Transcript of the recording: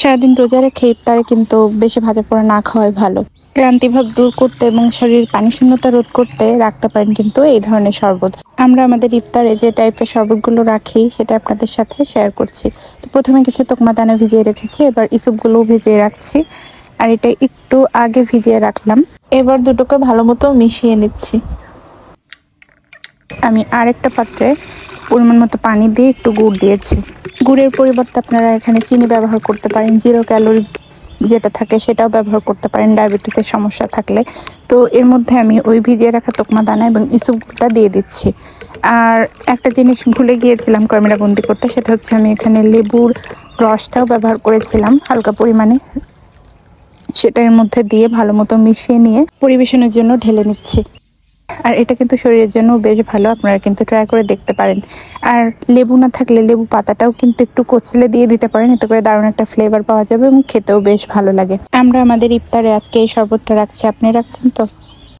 সারাদিন রোজা রেখে ইফতারে কিন্তু বেশি ভাজা পোড়া না খাওয়াই ভালো। ক্লান্তিভাব দূর করতে এবং শরীর পানি শূন্যতা রোধ করতে রাখতে পারেন কিন্তু এই ধরনের শরবত। আমরা আমাদের ইফতারে যে টাইপের শরবতগুলো রাখি, সেটা আপনাদের সাথে শেয়ার করছি। তো প্রথমে কিছু তোকমা দানা ভিজিয়ে রেখেছি, এবার ইসুপগুলোও ভিজিয়ে রাখছি। আর এটা একটু আগে ভিজিয়ে রাখলাম। এবার দুটোকে ভালো মতো মিশিয়ে নিচ্ছি। আমি আরেকটা পাত্রে পরিমাণ মতো পানি দিয়ে একটু গুড় দিয়েছি। গুড়ের পরিবর্তে আপনারা এখানে চিনি ব্যবহার করতে পারেন জিরো ক্যালোরি যেটা থাকে সেটাও ব্যবহার করতে পারেন ডায়াবেটিসের সমস্যা থাকলে। তো এর মধ্যে আমি ওই ভিজিয়ে রাখা তোকমা দানা এবং ইসুপটা দিয়ে দিচ্ছি। আর একটা জিনিস ভুলে গিয়েছিলাম ক্যামেরা বন্দি করতে, সেটা হচ্ছে আমি এখানে লেবুর রসটাও ব্যবহার করেছিলাম হালকা পরিমাণে। সেটা এর মধ্যে দিয়ে ভালো মতো মিশিয়ে নিয়ে পরিবেশনের জন্য ঢেলে নিচ্ছি। আর এটা কিন্তু শরীরের জন্য বেশ ভালো, আপনারা কিন্তু ট্রাই করে দেখতে পারেন। আর লেবু না থাকলে লেবু পাতাটাও কিন্তু একটু কচলে দিয়ে দিতে পারেন, এতে করে দারুণ একটা ফ্লেভার পাওয়া যাবে এবং খেতেও বেশ ভালো লাগে। আমরা আমাদের ইফতারে আজকে এই শরবতটা রাখছি, আপনি রাখছেন তো?